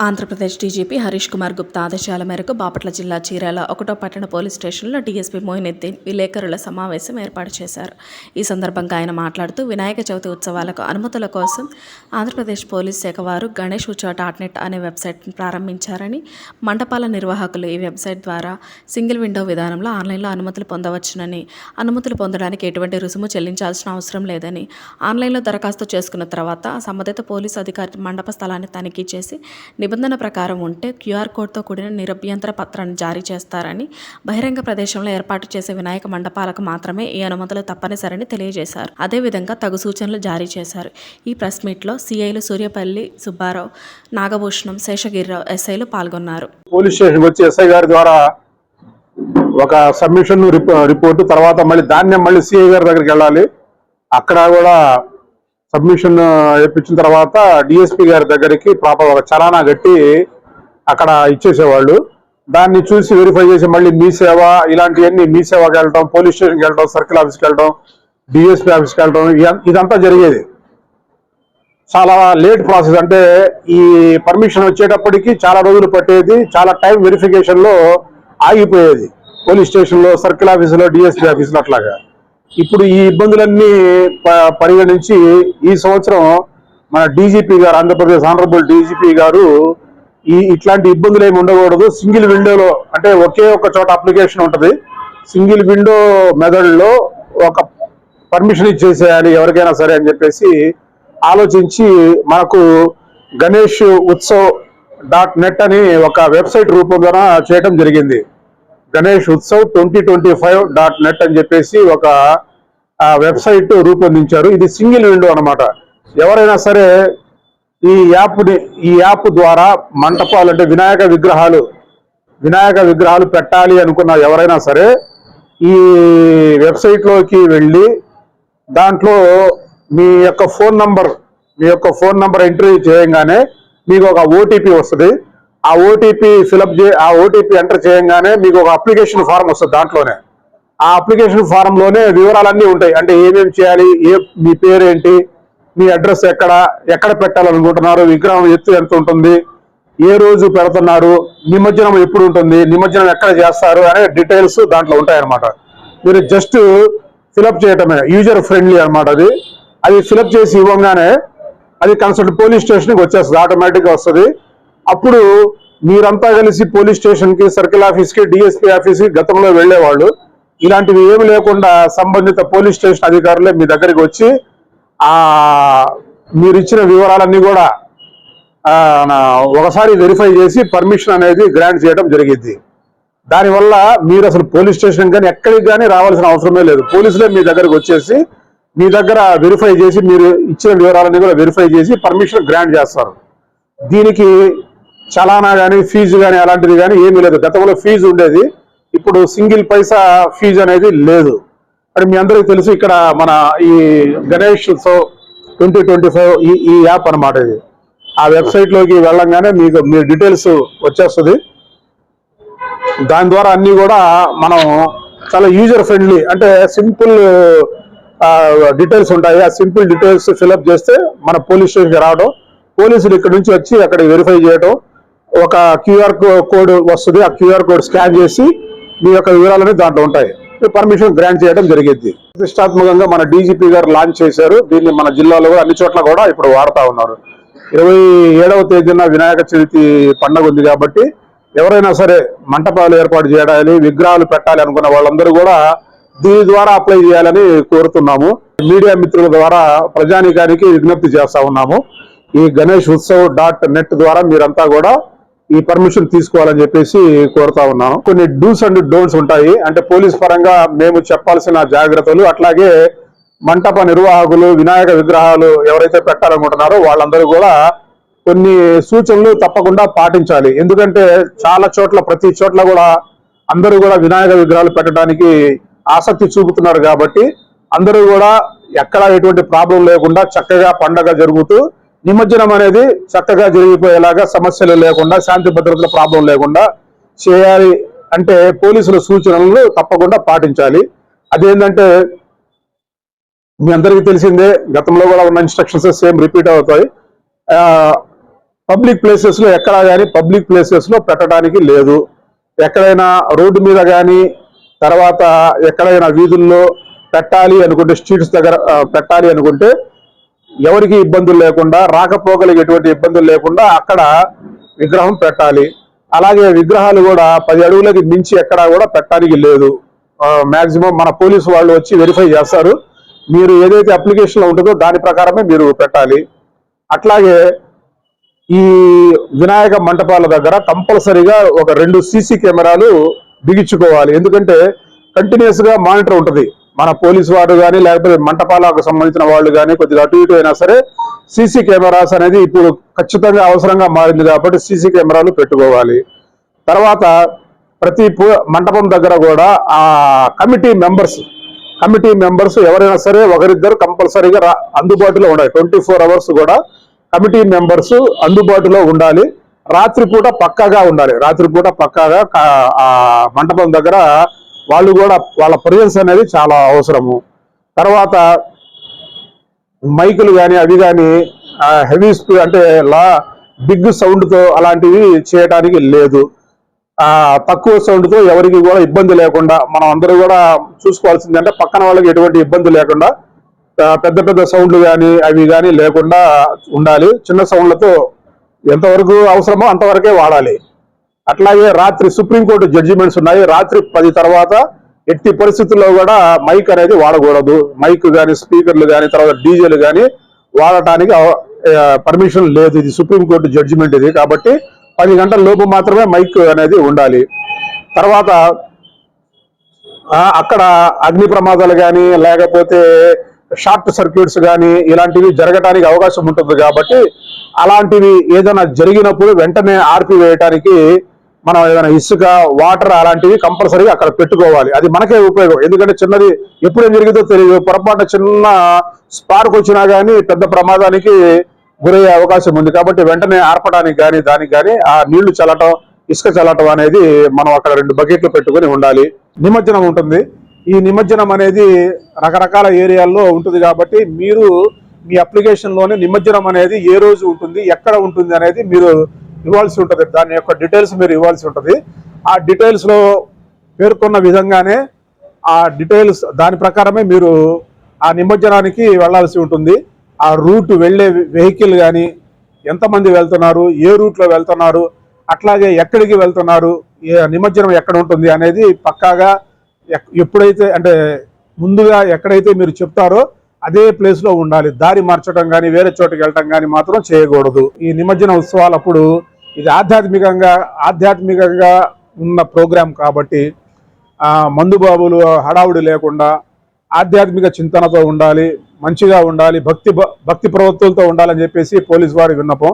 Andhra Pradesh DGP Harish Kumar Gupta ఆదేశాల మేరకు బాపట్ల జిల్లా చీరాల ఒకటో పట్టణ పోలీస్ స్టేషన్లో డీఎస్పీ మోయినుద్దీన్ విలేకరుల సమావేశం ఏర్పాటు చేశారు. ఈ సందర్భంగా ఆయన మాట్లాడుతూ వినాయక చవితి ఉత్సవాలకు అనుమతుల కోసం ఆంధ్రప్రదేశ్ పోలీస్ శాఖ వారు గణేష్ ఉత్సవ డాట్ నెట్ అనే వెబ్సైట్ను ప్రారంభించారని మండపాల నిర్వాహకులు ఈ వెబ్సైట్ ద్వారా సింగిల్ విండో విధానంలో ఆన్లైన్లో అనుమతులు పొందవచ్చునని అనుమతులు పొందడానికి ఎటువంటి రుసుము చెల్లించాల్సిన అవసరం లేదని ఆన్లైన్లో దరఖాస్తు చేసుకున్న తర్వాత సంబంధిత పోలీసు అధికారి మండప స్థలాన్ని తనిఖీ చేసి నిబంధన ప్రకారం ఉంటే క్యూఆర్ కోడ్తో కూడిన నిరభ్యంతర పత్రాన్ని జారీ చేస్తారని బహిరంగ ప్రదేశంలో ఏర్పాటు చేసే వినాయక మండపాలకు మాత్రమే ఈ అనుమతులు తప్పనిసరని తెలియజేశారు. అదేవిధంగా తగు సూచనలు జారీ చేశారు. ఈ ప్రెస్ మీట్లో సిఐలు సూర్యపల్లి సుబ్బారావు నాగభూషణం శేషగిరిరావు ఎస్ఐలు పాల్గొన్నారు. పోలీస్ స్టేషన్కి వచ్చి ఎస్ఐ గారి ద్వారా ఒక సబ్మిషన్ రిపోర్టు తర్వాత మళ్ళీ ధాన్యం మళ్ళీ సిఐ గారి దగ్గరికి వెళ్ళాలి. అక్కడ కూడా సబ్మిషన్ వేయించిన తర్వాత డిఎస్పి గారి దగ్గరికి ప్రాపర్ ఒక చలానా కట్టి అక్కడ ఇచ్చేసేవాళ్ళు. దాన్ని చూసి వెరిఫై చేసి మళ్ళీ మీ సేవ ఇలాంటివన్నీ మీ సేవకి వెళ్ళటం పోలీస్ స్టేషన్కి వెళ్ళడం సర్కిల్ ఆఫీస్కి వెళ్ళడం డిఎస్పీ ఆఫీస్కి వెళ్ళడం ఇదంతా జరిగేది. చాలా లేట్ ప్రాసెస్ అంటే ఈ పర్మిషన్ వచ్చేటప్పటికి చాలా రోజులు పట్టేది చాలా టైం వెరిఫికేషన్లో ఆగిపోయేది. పోలీస్ స్టేషన్లో సర్కిల్ ఆఫీసులో డిఎస్పీ ఆఫీసులో అట్లాగా. ఇప్పుడు ఈ ఇబ్బందులన్నీ ప- పరిగణించి ఈ సంవత్సరం మన డీజీపీ గారు ఆంధ్రప్రదేశ్ ఆనరబుల్ డీజీపీ గారు ఈ ఇట్లాంటి ఇబ్బందులు ఏమి ఉండకూడదు. సింగిల్ విండోలో అంటే ఒకే ఒక చోట అప్లికేషన్ ఉంటుంది. సింగిల్ విండో మెథడ్లో ఒక పర్మిషన్ ఇచ్చేసేయాలి ఎవరికైనా సరే అని చెప్పేసి ఆలోచించి మనకు గణేష్ ఉత్సవ్ డాట్ నెట్ అని ఒక వెబ్సైట్ రూపంలో చేయడం జరిగింది. Ganesh Utsav twenty twenty five dot net అని చెప్పేసి ఒక వెబ్సైట్ రూపొందించారు. ఇది సింగిల్ విండో అనమాట ఎవరైనా సరే ఈ యాప్ని ఈ యాప్ ద్వారా మంటపాలు అంటే వినాయక విగ్రహాలు వినాయక విగ్రహాలు పెట్టాలి అనుకున్న ఎవరైనా సరే ఈ వెబ్సైట్లోకి వెళ్ళి దాంట్లో మీ యొక్క ఫోన్ నంబర్ మీ యొక్క ఫోన్ నంబర్ ఎంట్రీ చేయగానే మీకు ఒక ఓటీపీ వస్తుంది. ఆ ఓటీపీ ఫిలప్ చే ఆ ఓటీపీ ఎంటర్ చేయగానే మీకు ఒక అప్లికేషన్ ఫారం వస్తుంది దాంట్లోనే. ఆ అప్లికేషన్ ఫారంలోనే వివరాలన్నీ ఉంటాయి. అంటే ఏమేమి చేయాలి ఏ మీ పేరేంటి మీ అడ్రస్ ఎక్కడ ఎక్కడ పెట్టాలనుకుంటున్నారు విగ్రహం ఎత్తు ఎంత ఉంటుంది ఏ రోజు పెడుతున్నారు నిమజ్జనం ఎప్పుడు ఉంటుంది నిమజ్జనం ఎక్కడ చేస్తారు అనే డీటెయిల్స్ దాంట్లో ఉంటాయన్నమాట. మీరు జస్ట్ ఫిలప్ చేయటమే యూజర్ ఫ్రెండ్లీ అనమాట అది. అది ఫిలప్ చేసి ఇవ్వగానే అది కన్సల్ట్ పోలీస్ స్టేషన్కి వచ్చేస్తుంది ఆటోమేటిక్గా వస్తుంది. అప్పుడు మీరంతా కలిసి పోలీస్ స్టేషన్కి సర్కిల్ ఆఫీస్కి డిఎస్పీ ఆఫీస్కి గతంలో వెళ్ళేవాళ్ళు. ఇలాంటివి ఏమి లేకుండా సంబంధిత పోలీస్ స్టేషన్ అధికారులే మీ దగ్గరికి వచ్చి ఆ మీరు ఇచ్చిన వివరాలన్నీ కూడా నా- ఒకసారి వెరిఫై చేసి పర్మిషన్ అనేది గ్రాంట్ చేయడం జరిగింది. దానివల్ల మీరు అసలు పోలీస్ స్టేషన్ కానీ ఎక్కడికి కానీ రావాల్సిన అవసరమే లేదు. పోలీసులే మీ దగ్గరకు వచ్చేసి మీ దగ్గర వెరిఫై చేసి మీరు ఇచ్చిన వివరాలన్నీ కూడా వెరిఫై చేసి పర్మిషన్ గ్రాంట్ చేస్తారు. దీనికి చలానా కానీ ఫీజు కానీ అలాంటిది కానీ ఏమీ లేదు. గతంలో ఫీజు ఉండేది. ఇప్పుడు సింగిల్ పైసా ఫీజు అనేది లేదు. మరి మీ అందరికీ తెలుసు ఇక్కడ మన ఈ Ganesh so twenty twenty five ఈ ఈ యాప్ అన్నమాట ఇది. ఆ వెబ్సైట్లోకి వెళ్ళంగానే మీకు మీ డీటెయిల్స్ వచ్చేస్తుంది. దాని ద్వారా అన్నీ కూడా మనం చాలా యూజర్ ఫ్రెండ్లీ అంటే సింపుల్ డీటెయిల్స్ ఉంటాయి. ఆ సింపుల్ డీటెయిల్స్ ఫిలప్ చేస్తే మన పోలీస్ స్టేషన్కి రావడం. పోలీసులు ఇక్కడ నుంచి వచ్చి అక్కడ వెరిఫై చేయడం ఒక క్యూఆర్ కోడ్ వస్తుంది. ఆ క్యూఆర్ కోడ్ స్కాన్ చేసి మీ యొక్క వివరాలని దాంట్లో ఉంటాయి. పర్మిషన్ గ్రాంట్ చేయడం జరిగింది. ప్రతిష్టాత్మకంగా మన డీజీపీ గారు లాంచ్ చేశారు. దీన్ని మన జిల్లాలో అన్ని చోట్ల కూడా ఇప్పుడు వాడుతూ ఉన్నారు. ఇరవై ఏడవ తేదీన వినాయక చవితి పండగ ఉంది కాబట్టి ఎవరైనా సరే మంటపాలు ఏర్పాటు చేయాలి విగ్రహాలు పెట్టాలి అనుకున్న వాళ్ళందరూ కూడా దీని ద్వారా అప్లై చేయాలని కోరుతున్నాము. మీడియా మిత్రుల ద్వారా ప్రజానీకానికి విజ్ఞప్తి చేస్తా ఉన్నాము. ఈ గణేష్ ఉత్సవ్ డాట్ నెట్ ద్వారా మీరంతా కూడా ఈ పర్మిషన్ తీసుకోవాలని చెప్పేసి కోరుతా ఉన్నాను. కొన్ని డూస్ అండ్ డోంట్స్ ఉంటాయి. అంటే పోలీస్ పరంగా మేము చెప్పాల్సిన జాగ్రత్తలు అట్లాగే మంటప నిర్వాహకులు వినాయక విగ్రహాలు ఎవరైతే పెట్టాలనుకుంటున్నారో వాళ్ళందరూ కూడా కొన్ని సూచనలు తప్పకుండా పాటించాలి. ఎందుకంటే చాలా చోట్ల ప్రతి చోట్ల కూడా అందరూ కూడా వినాయక విగ్రహాలు పెట్టడానికి ఆసక్తి చూపుతున్నారు కాబట్టి అందరూ కూడా ఎక్కడ ఎటువంటి ప్రాబ్లం లేకుండా చక్కగా పండగ జరుగుతూ నిమజ్జనం అనేది చక్కగా జరిగిపోయేలాగా సమస్యలు లేకుండా శాంతి భద్రతల ప్రాబ్లం లేకుండా చేయాలి అంటే పోలీసుల సూచనలు తప్పకుండా పాటించాలి. అదేంటంటే మీ అందరికీ తెలిసిందే గతంలో కూడా ఉన్న ఇన్స్ట్రక్షన్స్ సేమ్ రిపీట్ అవుతాయి. పబ్లిక్ ప్లేసెస్లో ఎక్కడా కానీ పబ్లిక్ ప్లేసెస్లో పెట్టడానికి లేదు. ఎక్కడైనా రోడ్డు మీద కానీ తర్వాత ఎక్కడైనా వీధుల్లో పెట్టాలి అనుకుంటే స్ట్రీట్స్ దగ్గర పెట్టాలి అనుకుంటే ఎవరికి ఇబ్బందులు లేకుండా రాకపోకలకు ఎటువంటి ఇబ్బందులు లేకుండా అక్కడ విగ్రహం పెట్టాలి. అలాగే విగ్రహాలు కూడా పది అడుగులకి మించి ఎక్కడా కూడా పెట్టడానికి లేదు. మాక్సిమం మన పోలీసు వాళ్ళు వచ్చి వెరిఫై చేస్తారు. మీరు ఏదైతే అప్లికేషన్లో ఉంటుందో దాని ప్రకారమే మీరు పెట్టాలి. అట్లాగే ఈ వినాయక మంటపాల దగ్గర కంపల్సరీగా ఒక రెండు సీసీ కెమెరాలు బిగించుకోవాలి. ఎందుకంటే కంటిన్యూస్గా మానిటర్ ఉంటుంది. మన పోలీసు వారు కానీ లేకపోతే మంటపాలకు సంబంధించిన వాళ్ళు కానీ కొద్దిగా అటు ఇటు అయినా సరే సీసీ కెమెరాస్ అనేది ఇప్పుడు ఖచ్చితంగా అవసరంగా మారింది కాబట్టి సీసీ కెమెరాలు పెట్టుకోవాలి. తర్వాత ప్రతి మంటపం దగ్గర కూడా ఆ కమిటీ మెంబర్స్ కమిటీ మెంబర్స్ ఎవరైనా సరే ఒకరిద్దరు కంపల్సరీగా అందుబాటులో ఉండాలి. ట్వంటీ ఫోర్ అవర్స్ కూడా కమిటీ మెంబర్స్ అందుబాటులో ఉండాలి. రాత్రిపూట పక్కాగా ఉండాలి. రాత్రిపూట పక్కాగా ఆ మంటపం దగ్గర వాళ్ళు కూడా వాళ్ళ ప్రజెన్స్ అనేది చాలా అవసరము. తర్వాత మైకులు కానీ అవి కానీ హెవీ స్పీడ్ అంటే లా బిగ్ సౌండ్తో అలాంటివి చేయడానికి లేదు. తక్కువ సౌండ్తో ఎవరికి కూడా ఇబ్బంది లేకుండా మనం అందరూ కూడా చూసుకోవాల్సింది అంటే పక్కన వాళ్ళకి ఎటువంటి ఇబ్బంది లేకుండా పెద్ద పెద్ద సౌండ్లు కానీ అవి కానీ లేకుండా ఉండాలి. చిన్న సౌండ్లతో ఎంతవరకు అవసరమో అంతవరకే వాడాలి. అట్లాగే రాత్రి సుప్రీంకోర్టు జడ్జిమెంట్స్ ఉన్నాయి. రాత్రి పది తర్వాత ఎట్టి పరిస్థితుల్లో కూడా మైక్ అనేది వాడకూడదు. మైక్ కానీ స్పీకర్లు కానీ తర్వాత డీజేలు కానీ వాడటానికి పర్మిషన్ లేదు. ఇది సుప్రీంకోర్టు జడ్జిమెంట్ ఇది. కాబట్టి పది గంటల లోపు మాత్రమే మైక్ అనేది ఉండాలి. తర్వాత అక్కడ అగ్ని ప్రమాదాలు కానీ లేకపోతే షార్ట్ సర్క్యూట్స్ కానీ ఇలాంటివి జరగటానికి అవకాశం ఉంటుంది కాబట్టి అలాంటివి ఏదైనా జరిగినప్పుడు వెంటనే ఆర్పివేయటానికి మనం ఏదైనా ఇసుక వాటర్ అలాంటివి కంపల్సరీగా అక్కడ పెట్టుకోవాలి. అది మనకే ఉపయోగం. ఎందుకంటే చిన్నది ఎప్పుడు ఏం జరిగిందో తెలియదు. పొరపాటు చిన్న స్పార్క్ వచ్చినా కానీ పెద్ద ప్రమాదానికి గురయ్యే అవకాశం ఉంది. కాబట్టి వెంటనే ఆర్పడానికి కానీ దానికి కానీ ఆ నీళ్ళు చల్లటం ఇసుక చల్లటం అనేది మనం అక్కడ రెండు బకెట్లు పెట్టుకొని ఉండాలి. నిమజ్జనం ఉంటుంది. ఈ నిమజ్జనం అనేది రకరకాల ఏరియాల్లో ఉంటుంది కాబట్టి మీరు మీ అప్లికేషన్లోనే నిమజ్జనం అనేది ఏ రోజు ఉంటుంది ఎక్కడ ఉంటుంది అనేది మీరు ఇవ్వాల్సి ఉంటుంది. దాని యొక్క డీటెయిల్స్ మీరు ఇవ్వాల్సి ఉంటుంది. ఆ డీటెయిల్స్లో పేర్కొన్న విధంగానే ఆ డీటెయిల్స్ దాని ప్రకారమే మీరు ఆ నిమజ్జనానికి వెళ్ళాల్సి ఉంటుంది. ఆ రూట్ వెళ్ళే వెహికల్ కానీ ఎంతమంది వెళ్తున్నారు ఏ రూట్లో వెళ్తున్నారు అట్లాగే ఎక్కడికి వెళ్తున్నారు ఏ నిమజ్జనం ఎక్కడ ఉంటుంది అనేది పక్కాగా ఎక్- ఎప్పుడైతే అంటే ముందుగా ఎక్కడైతే మీరు చెప్తారో అదే ప్లేస్లో ఉండాలి. దారి మార్చడం కానీ వేరే చోటుకి వెళ్ళటం కానీ మాత్రం చేయకూడదు. ఈ నిమజ్జన ఉత్సవాలప్పుడు ఇది ఆధ్యాత్మికంగా ఆధ్యాత్మికంగా ఉన్న ప్రోగ్రాం కాబట్టి మందుబాబులు హడావుడి లేకుండా ఆధ్యాత్మిక చింతనతో ఉండాలి మంచిగా ఉండాలి భక్తి భక్తి ప్రవృత్తులతో ఉండాలని చెప్పేసి పోలీసు వారి విన్నపం.